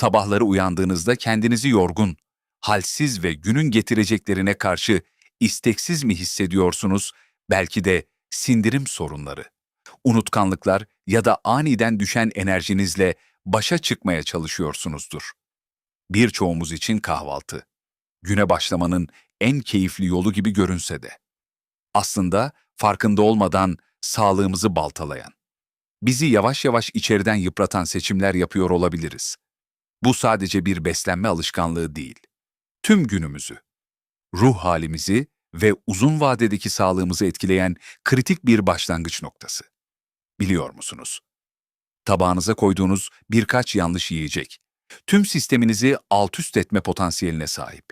Sabahları uyandığınızda kendinizi yorgun, halsiz ve günün getireceklerine karşı isteksiz mi hissediyorsunuz? Belki de sindirim sorunları, unutkanlıklar ya da aniden düşen enerjinizle başa çıkmaya çalışıyorsunuzdur. Birçoğumuz için kahvaltı, güne başlamanın en keyifli yolu gibi görünse de. Aslında farkında olmadan sağlığımızı baltalayan, bizi yavaş yavaş içeriden yıpratan seçimler yapıyor olabiliriz. Bu sadece bir beslenme alışkanlığı değil. Tüm günümüzü, ruh halimizi ve uzun vadedeki sağlığımızı etkileyen kritik bir başlangıç noktası. Biliyor musunuz? Tabağınıza koyduğunuz birkaç yanlış yiyecek, tüm sisteminizi alt üst etme potansiyeline sahip.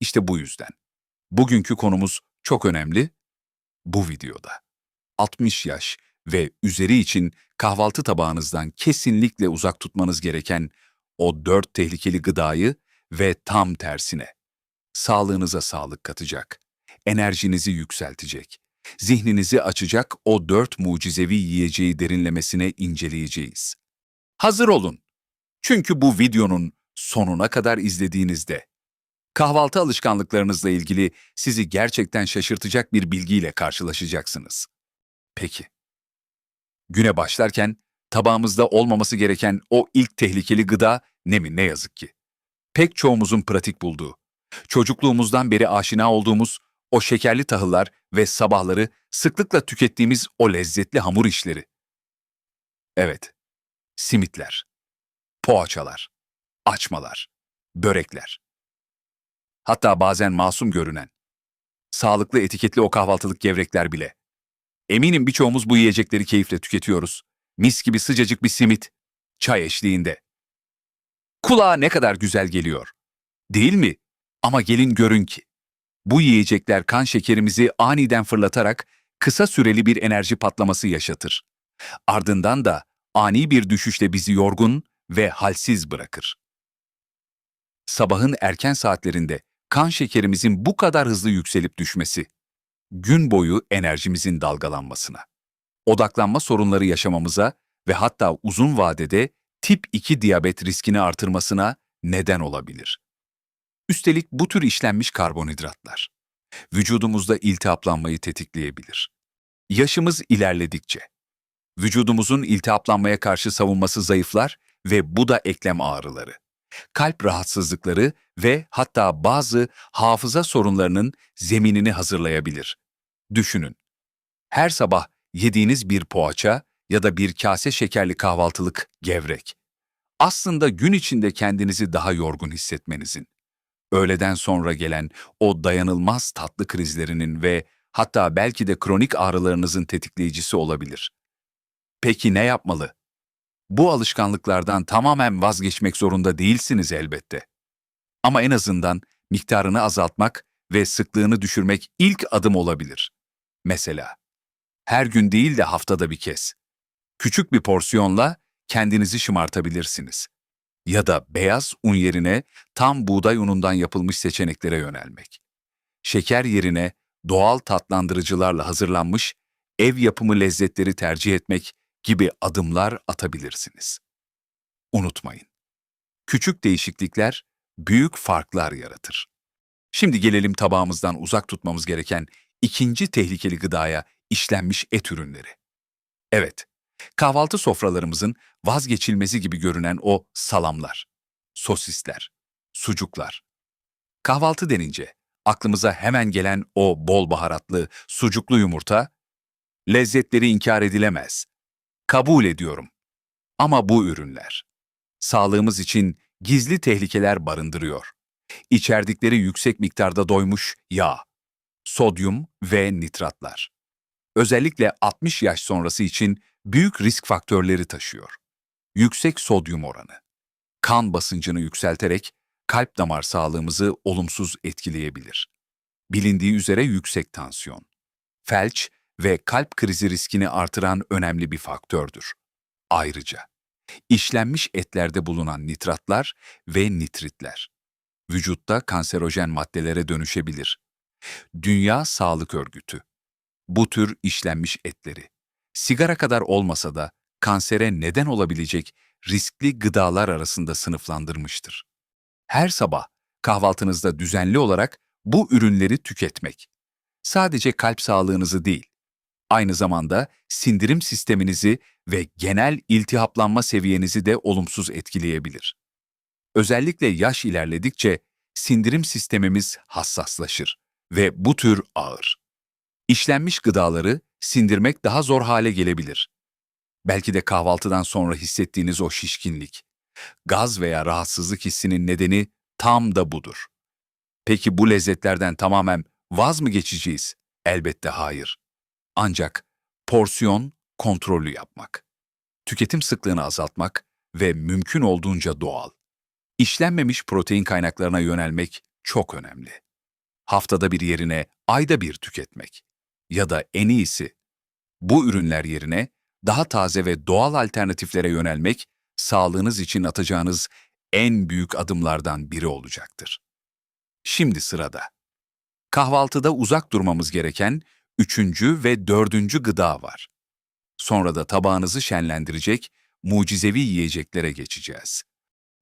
İşte bu yüzden. Bugünkü konumuz çok önemli. Bu videoda 60 yaş ve üzeri için kahvaltı tabağınızdan kesinlikle uzak tutmanız gereken o dört tehlikeli gıdayı ve tam tersine sağlığınıza sağlık katacak, enerjinizi yükseltecek, zihninizi açacak o dört mucizevi yiyeceği derinlemesine inceleyeceğiz. Hazır olun. Çünkü bu videonun sonuna kadar izlediğinizde kahvaltı alışkanlıklarınızla ilgili sizi gerçekten şaşırtacak bir bilgiyle karşılaşacaksınız. Peki. Güne başlarken tabağımızda olmaması gereken o ilk tehlikeli gıda ne mi ne yazık ki. Pek çoğumuzun pratik bulduğu, çocukluğumuzdan beri aşina olduğumuz o şekerli tahıllar ve sabahları sıklıkla tükettiğimiz o lezzetli hamur işleri. Evet, simitler, poğaçalar, açmalar, börekler. Hatta bazen masum görünen, sağlıklı etiketli o kahvaltılık gevrekler bile. Eminim birçoğumuz bu yiyecekleri keyifle tüketiyoruz. Mis gibi sıcacık bir simit, çay eşliğinde. Kulağa ne kadar güzel geliyor. Değil mi? Ama gelin görün ki. Bu yiyecekler kan şekerimizi aniden fırlatarak kısa süreli bir enerji patlaması yaşatır. Ardından da ani bir düşüşle bizi yorgun ve halsiz bırakır. Sabahın erken saatlerinde kan şekerimizin bu kadar hızlı yükselip düşmesi, gün boyu enerjimizin dalgalanmasına, odaklanma sorunları yaşamamıza ve hatta uzun vadede tip 2 diyabet riskini artırmasına neden olabilir. Üstelik bu tür işlenmiş karbonhidratlar vücudumuzda iltihaplanmayı tetikleyebilir. Yaşımız ilerledikçe vücudumuzun iltihaplanmaya karşı savunması zayıflar ve bu da eklem ağrıları, kalp rahatsızlıkları ve hatta bazı hafıza sorunlarının zeminini hazırlayabilir. Düşünün. Her sabah yediğiniz bir poğaça ya da bir kase şekerli kahvaltılık gevrek. Aslında gün içinde kendinizi daha yorgun hissetmenizin, öğleden sonra gelen o dayanılmaz tatlı krizlerinin ve hatta belki de kronik ağrılarınızın tetikleyicisi olabilir. Peki ne yapmalı? Bu alışkanlıklardan tamamen vazgeçmek zorunda değilsiniz elbette. Ama en azından miktarını azaltmak ve sıklığını düşürmek ilk adım olabilir. Mesela, her gün değil de haftada bir kez. Küçük bir porsiyonla kendinizi şımartabilirsiniz. Ya da beyaz un yerine tam buğday unundan yapılmış seçeneklere yönelmek. Şeker yerine doğal tatlandırıcılarla hazırlanmış ev yapımı lezzetleri tercih etmek gibi adımlar atabilirsiniz. Unutmayın. Küçük değişiklikler büyük farklar yaratır. Şimdi gelelim tabağımızdan uzak tutmamız gereken ikinci tehlikeli gıdaya işlenmiş et ürünleri. Evet, kahvaltı sofralarımızın vazgeçilmezi gibi görünen o salamlar, sosisler, sucuklar. Kahvaltı denince aklımıza hemen gelen o bol baharatlı, sucuklu yumurta, lezzetleri inkar edilemez. Kabul ediyorum. Ama bu ürünler, sağlığımız için gizli tehlikeler barındırıyor. İçerdikleri yüksek miktarda doymuş yağ, sodyum ve nitratlar. Özellikle 60 yaş sonrası için büyük risk faktörleri taşıyor. Yüksek sodyum oranı, kan basıncını yükselterek kalp damar sağlığımızı olumsuz etkileyebilir. Bilindiği üzere yüksek tansiyon, felç ve kalp krizi riskini artıran önemli bir faktördür. Ayrıca, işlenmiş etlerde bulunan nitratlar ve nitritler vücutta kanserojen maddelere dönüşebilir. Dünya Sağlık Örgütü bu tür işlenmiş etleri sigara kadar olmasa da kansere neden olabilecek riskli gıdalar arasında sınıflandırmıştır. Her sabah kahvaltınızda düzenli olarak bu ürünleri tüketmek sadece kalp sağlığınızı değil, aynı zamanda sindirim sisteminizi ve genel iltihaplanma seviyenizi de olumsuz etkileyebilir. Özellikle yaş ilerledikçe sindirim sistemimiz hassaslaşır ve bu tür ağır. İşlenmiş gıdaları sindirmek daha zor hale gelebilir. Belki de kahvaltıdan sonra hissettiğiniz o şişkinlik, gaz veya rahatsızlık hissinin nedeni tam da budur. Peki bu lezzetlerden tamamen vaz mı geçeceğiz? Elbette hayır. Ancak porsiyon kontrollü yapmak, tüketim sıklığını azaltmak ve mümkün olduğunca doğal. İşlenmemiş protein kaynaklarına yönelmek çok önemli. Haftada bir yerine ayda bir tüketmek. Ya da en iyisi, bu ürünler yerine daha taze ve doğal alternatiflere yönelmek, sağlığınız için atacağınız en büyük adımlardan biri olacaktır. Şimdi sırada. Kahvaltıda uzak durmamız gereken üçüncü ve dördüncü gıda var. Sonra da tabağınızı şenlendirecek mucizevi yiyeceklere geçeceğiz.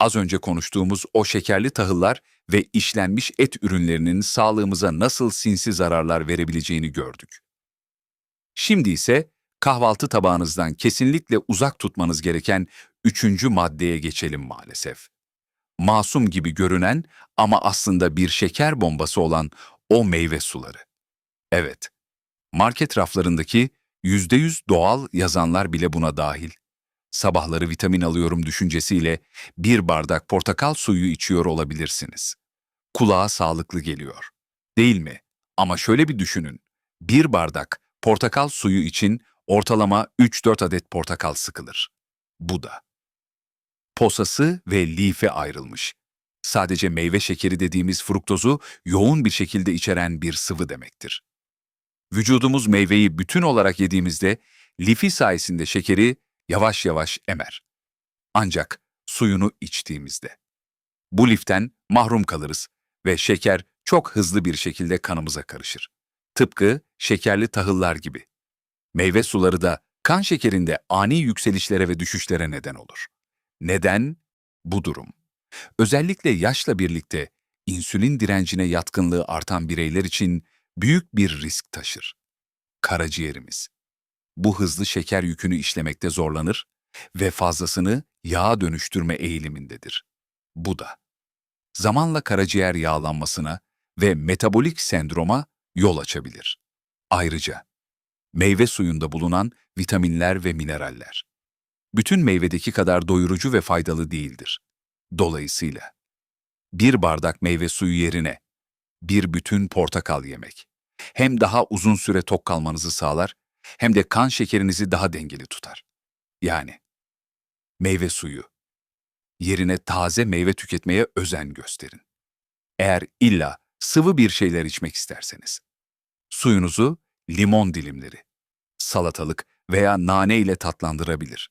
Az önce konuştuğumuz o şekerli tahıllar ve işlenmiş et ürünlerinin sağlığımıza nasıl sinsi zararlar verebileceğini gördük. Şimdi ise kahvaltı tabağınızdan kesinlikle uzak tutmanız gereken üçüncü maddeye geçelim maalesef. Masum gibi görünen ama aslında bir şeker bombası olan o meyve suları. Evet, market raflarındaki %100 doğal yazanlar bile buna dahil. Sabahları vitamin alıyorum düşüncesiyle bir bardak portakal suyu içiyor olabilirsiniz. Kulağa sağlıklı geliyor. Değil mi? Ama şöyle bir düşünün. Bir bardak portakal suyu için ortalama 3-4 adet portakal sıkılır. Bu da. Posası ve life ayrılmış. Sadece meyve şekeri dediğimiz fruktozu yoğun bir şekilde içeren bir sıvı demektir. Vücudumuz meyveyi bütün olarak yediğimizde lifi sayesinde şekeri yavaş yavaş emer. Ancak suyunu içtiğimizde. Bu liften mahrum kalırız ve şeker çok hızlı bir şekilde kanımıza karışır. Tıpkı şekerli tahıllar gibi. Meyve suları da kan şekerinde ani yükselişlere ve düşüşlere neden olur. Neden? Bu durum. Özellikle yaşla birlikte insülin direncine yatkınlığı artan bireyler için büyük bir risk taşır. Karaciğerimiz. Bu hızlı şeker yükünü işlemekte zorlanır ve fazlasını yağa dönüştürme eğilimindedir. Bu da zamanla karaciğer yağlanmasına ve metabolik sendroma yol açabilir. Ayrıca meyve suyunda bulunan vitaminler ve mineraller bütün meyvedeki kadar doyurucu ve faydalı değildir. Dolayısıyla bir bardak meyve suyu yerine bir bütün portakal yemek hem daha uzun süre tok kalmanızı sağlar hem de kan şekerinizi daha dengeli tutar. Yani meyve suyu yerine taze meyve tüketmeye özen gösterin. Eğer illa sıvı bir şeyler içmek isterseniz. Suyunuzu limon dilimleri, salatalık veya nane ile tatlandırabilir.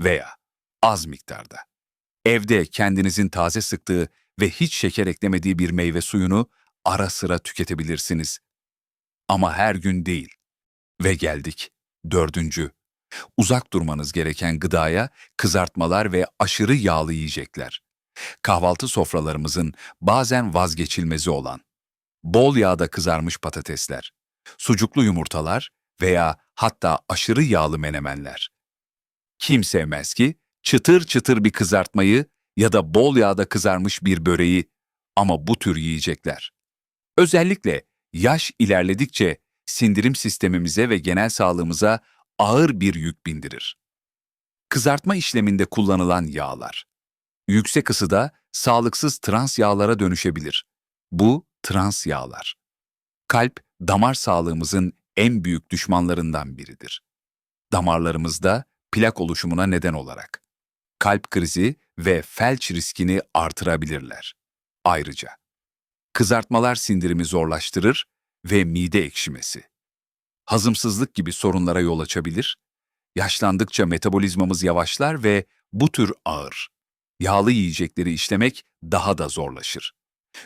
Veya az miktarda. Evde kendinizin taze sıktığı ve hiç şeker eklemediği bir meyve suyunu ara sıra tüketebilirsiniz. Ama her gün değil. Ve geldik. Dördüncü. Uzak durmanız gereken gıdaya kızartmalar ve aşırı yağlı yiyecekler. Kahvaltı sofralarımızın bazen vazgeçilmezi olan bol yağda kızarmış patatesler, sucuklu yumurtalar veya hatta aşırı yağlı menemenler. Kim sevmez ki çıtır çıtır bir kızartmayı ya da bol yağda kızarmış bir böreği ama bu tür yiyecekler. Özellikle yaş ilerledikçe sindirim sistemimize ve genel sağlığımıza ağır bir yük bindirir. Kızartma işleminde kullanılan yağlar. Yüksek ısıda sağlıksız trans yağlara dönüşebilir. Bu trans yağlar. Kalp, damar sağlığımızın en büyük düşmanlarından biridir. Damarlarımızda plak oluşumuna neden olarak kalp krizi ve felç riskini artırabilirler. Ayrıca kızartmalar sindirimi zorlaştırır ve mide ekşimesi. Hazımsızlık gibi sorunlara yol açabilir. Yaşlandıkça metabolizmamız yavaşlar ve bu tür ağır, yağlı yiyecekleri işlemek daha da zorlaşır.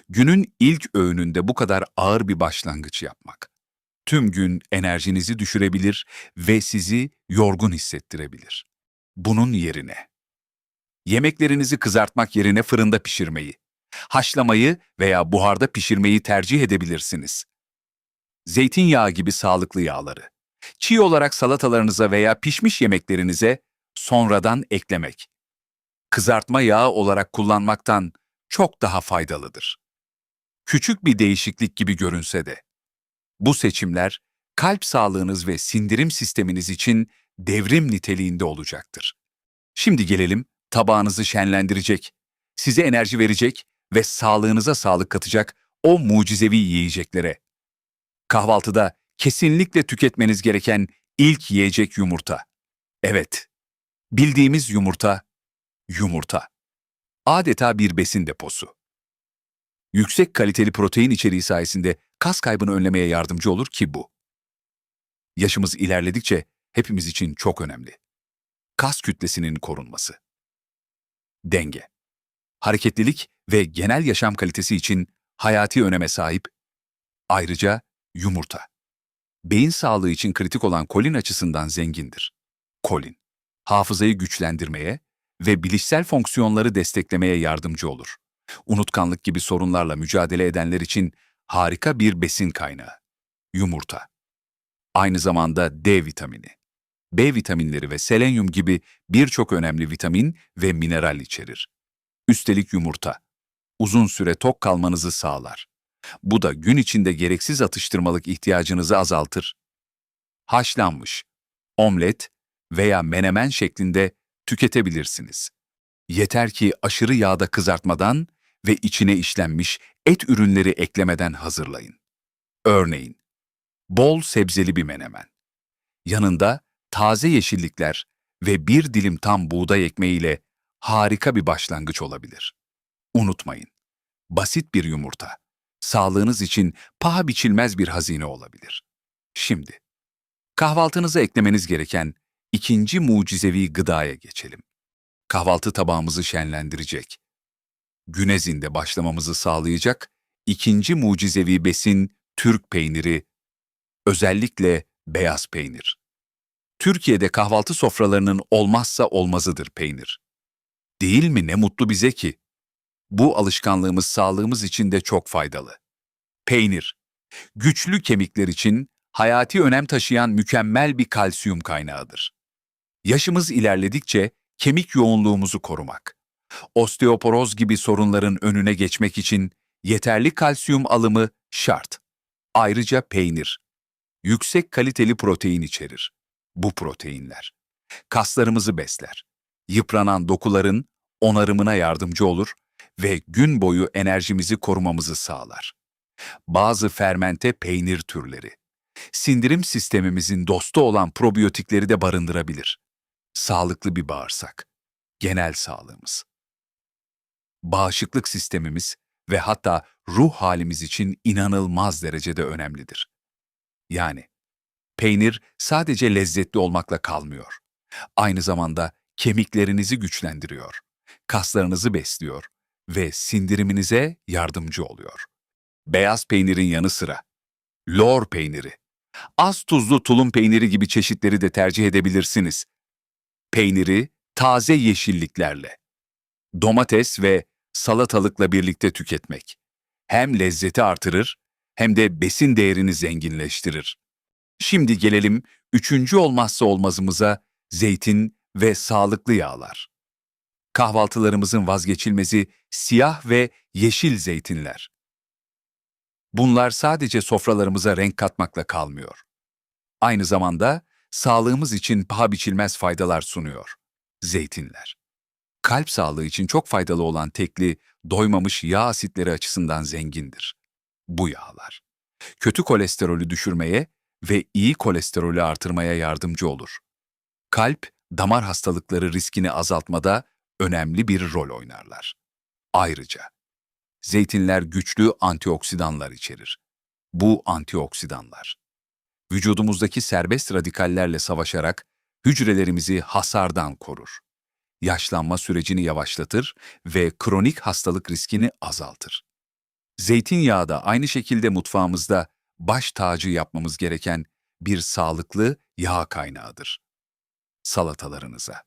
Günün ilk öğününde bu kadar ağır bir başlangıç yapmak. Tüm gün enerjinizi düşürebilir ve sizi yorgun hissettirebilir. Bunun yerine Yemeklerinizi kızartmak yerine fırında pişirmeyi, haşlamayı veya buharda pişirmeyi tercih edebilirsiniz. Zeytinyağı gibi sağlıklı yağları, çiğ olarak salatalarınıza veya pişmiş yemeklerinize sonradan eklemek. Kızartma yağı olarak kullanmaktan çok daha faydalıdır. Küçük bir değişiklik gibi görünse de. Bu seçimler kalp sağlığınız ve sindirim sisteminiz için devrim niteliğinde olacaktır. Şimdi gelelim tabağınızı şenlendirecek, size enerji verecek ve sağlığınıza sağlık katacak o mucizevi yiyeceklere. Kahvaltıda kesinlikle tüketmeniz gereken ilk yiyecek yumurta. Evet, bildiğimiz yumurta, yumurta. Adeta bir besin deposu. Yüksek kaliteli protein içeriği sayesinde kas kaybını önlemeye yardımcı olur ki bu. Yaşımız ilerledikçe hepimiz için çok önemli. Kas kütlesinin korunması. Denge. Hareketlilik ve genel yaşam kalitesi için hayati öneme sahip. Ayrıca yumurta. Beyin sağlığı için kritik olan kolin açısından zengindir. Kolin, hafızayı güçlendirmeye ve bilişsel fonksiyonları desteklemeye yardımcı olur. Unutkanlık gibi sorunlarla mücadele edenler için harika bir besin kaynağı. Yumurta. Aynı zamanda D vitamini. B vitaminleri ve selenyum gibi birçok önemli vitamin ve mineral içerir. Üstelik yumurta, uzun süre tok kalmanızı sağlar. Bu da gün içinde gereksiz atıştırmalık ihtiyacınızı azaltır. Haşlanmış, omlet veya menemen şeklinde tüketebilirsiniz. Yeter ki aşırı yağda kızartmadan ve içine işlenmiş et ürünleri eklemeden hazırlayın. Örneğin, bol sebzeli bir menemen. Yanında taze yeşillikler ve bir dilim tam buğday ekmeğiyle harika bir başlangıç olabilir. Unutmayın, basit bir yumurta, sağlığınız için paha biçilmez bir hazine olabilir. Şimdi, kahvaltınıza eklemeniz gereken ikinci mucizevi gıdaya geçelim. Kahvaltı tabağımızı şenlendirecek, güne zinde başlamamızı sağlayacak ikinci mucizevi besin Türk peyniri, özellikle beyaz peynir. Türkiye'de kahvaltı sofralarının olmazsa olmazıdır peynir. Değil mi ne mutlu bize ki? Bu alışkanlığımız sağlığımız için de çok faydalı. Peynir, güçlü kemikler için hayati önem taşıyan mükemmel bir kalsiyum kaynağıdır. Yaşımız ilerledikçe kemik yoğunluğumuzu korumak, osteoporoz gibi sorunların önüne geçmek için yeterli kalsiyum alımı şart. Ayrıca peynir, yüksek kaliteli protein içerir. Bu proteinler, kaslarımızı besler, yıpranan dokuların onarımına yardımcı olur ve gün boyu enerjimizi korumamızı sağlar. Bazı fermente peynir türleri, sindirim sistemimizin dostu olan probiyotikleri de barındırabilir. Sağlıklı bir bağırsak, genel sağlığımız. Bağışıklık sistemimiz ve hatta ruh halimiz için inanılmaz derecede önemlidir. Yani peynir sadece lezzetli olmakla kalmıyor. Aynı zamanda kemiklerinizi güçlendiriyor, kaslarınızı besliyor ve sindiriminize yardımcı oluyor. Beyaz peynirin yanı sıra lor peyniri, az tuzlu tulum peyniri gibi çeşitleri de tercih edebilirsiniz. Peyniri taze yeşilliklerle, domates ve salatalıkla birlikte tüketmek hem lezzeti artırır hem de besin değerini zenginleştirir. Şimdi gelelim üçüncü olmazsa olmazımıza zeytin ve sağlıklı yağlar. Kahvaltılarımızın vazgeçilmezi siyah ve yeşil zeytinler. Bunlar sadece sofralarımıza renk katmakla kalmıyor. Aynı zamanda sağlığımız için paha biçilmez faydalar sunuyor. Zeytinler. Kalp sağlığı için çok faydalı olan tekli, doymamış yağ asitleri açısından zengindir. Bu yağlar. Kötü kolesterolü düşürmeye ve iyi kolesterolü artırmaya yardımcı olur. Kalp, damar hastalıkları riskini azaltmada önemli bir rol oynarlar. Ayrıca, zeytinler güçlü antioksidanlar içerir. Bu antioksidanlar, vücudumuzdaki serbest radikallerle savaşarak hücrelerimizi hasardan korur. Yaşlanma sürecini yavaşlatır ve kronik hastalık riskini azaltır. Zeytinyağı da aynı şekilde mutfağımızda baş tacı yapmamız gereken bir sağlıklı yağ kaynağıdır. Salatalarınıza.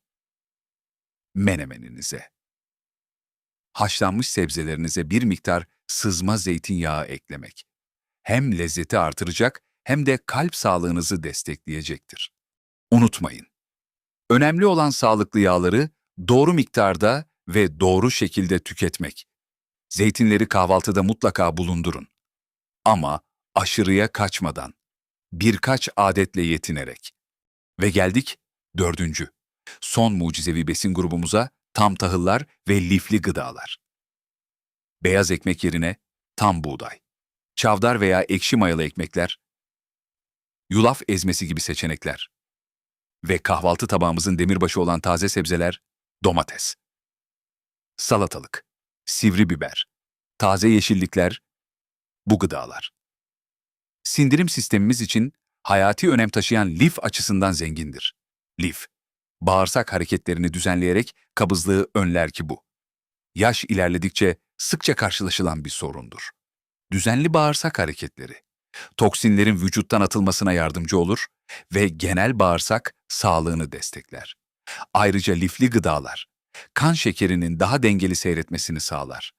menemeninize. Haşlanmış sebzelerinize bir miktar sızma zeytinyağı eklemek. Hem lezzeti artıracak hem de kalp sağlığınızı destekleyecektir. Unutmayın. Önemli olan sağlıklı yağları doğru miktarda ve doğru şekilde tüketmek. Zeytinleri kahvaltıda mutlaka bulundurun. Ama aşırıya kaçmadan, birkaç adetle yetinerek. Ve geldik dördüncü, son mucizevi besin grubumuza tam tahıllar ve lifli gıdalar. Beyaz ekmek yerine tam buğday, çavdar veya ekşi mayalı ekmekler, yulaf ezmesi gibi seçenekler ve kahvaltı tabağımızın demirbaşı olan taze sebzeler, domates, salatalık, sivri biber, taze yeşillikler, bu gıdalar. Sindirim sistemimiz için hayati önem taşıyan lif açısından zengindir. Lif, bağırsak hareketlerini düzenleyerek kabızlığı önler ki bu. Yaş ilerledikçe sıkça karşılaşılan bir sorundur. Düzenli bağırsak hareketleri, toksinlerin vücuttan atılmasına yardımcı olur ve genel bağırsak sağlığını destekler. Ayrıca lifli gıdalar, kan şekerinin daha dengeli seyretmesini sağlar.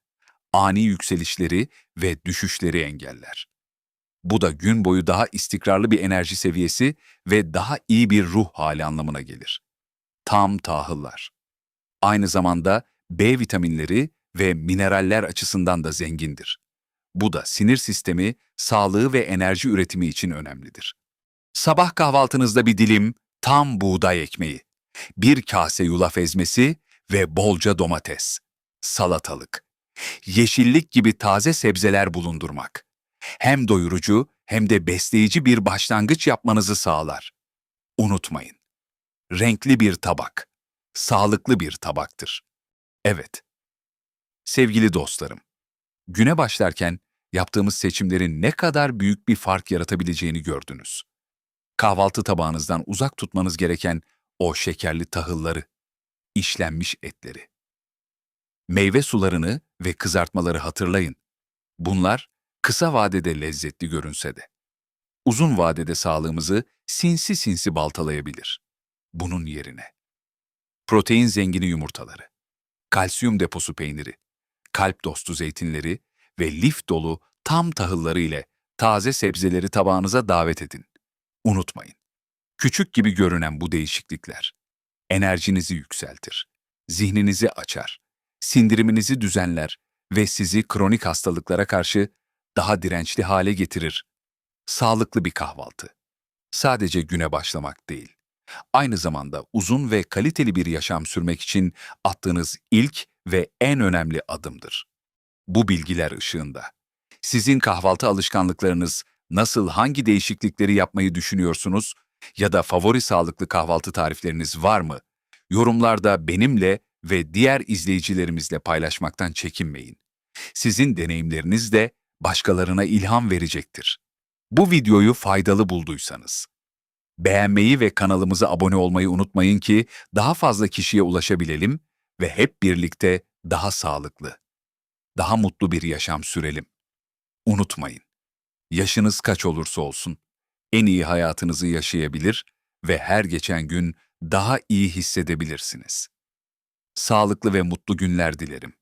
Ani yükselişleri ve düşüşleri engeller. Bu da gün boyu daha istikrarlı bir enerji seviyesi ve daha iyi bir ruh hali anlamına gelir. Tam tahıllar. Aynı zamanda B vitaminleri ve mineraller açısından da zengindir. Bu da sinir sistemi, sağlığı ve enerji üretimi için önemlidir. Sabah kahvaltınızda bir dilim tam buğday ekmeği, bir kase yulaf ezmesi ve bolca domates, salatalık, yeşillik gibi taze sebzeler bulundurmak. Hem doyurucu hem de besleyici bir başlangıç yapmanızı sağlar. Unutmayın. Renkli bir tabak, sağlıklı bir tabaktır. Evet. Sevgili dostlarım, güne başlarken yaptığımız seçimlerin ne kadar büyük bir fark yaratabileceğini gördünüz. Kahvaltı tabağınızdan uzak tutmanız gereken o şekerli tahılları, işlenmiş etleri. Meyve sularını ve kızartmaları hatırlayın. Bunlar kısa vadede lezzetli görünse de, uzun vadede sağlığımızı sinsi sinsi baltalayabilir. Bunun yerine protein zengini yumurtaları, kalsiyum deposu peyniri, kalp dostu zeytinleri ve lif dolu tam tahılları ile taze sebzeleri tabağınıza davet edin. Unutmayın. Küçük gibi görünen bu değişiklikler enerjinizi yükseltir, zihninizi açar, sindiriminizi düzenler ve sizi kronik hastalıklara karşı daha dirençli hale getirir. Sağlıklı bir kahvaltı. Sadece güne başlamak değil. Aynı zamanda uzun ve kaliteli bir yaşam sürmek için attığınız ilk ve en önemli adımdır. Bu bilgiler ışığında sizin kahvaltı alışkanlıklarınız nasıl hangi değişiklikleri yapmayı düşünüyorsunuz ya da favori sağlıklı kahvaltı tarifleriniz var mı? Yorumlarda benimle ve diğer izleyicilerimizle paylaşmaktan çekinmeyin. Sizin deneyimleriniz de başkalarına ilham verecektir. Bu videoyu faydalı bulduysanız, beğenmeyi ve kanalımıza abone olmayı unutmayın ki daha fazla kişiye ulaşabilelim ve hep birlikte daha sağlıklı, daha mutlu bir yaşam sürelim. Unutmayın, yaşınız kaç olursa olsun, en iyi hayatınızı yaşayabilir ve her geçen gün daha iyi hissedebilirsiniz. Sağlıklı ve mutlu günler dilerim.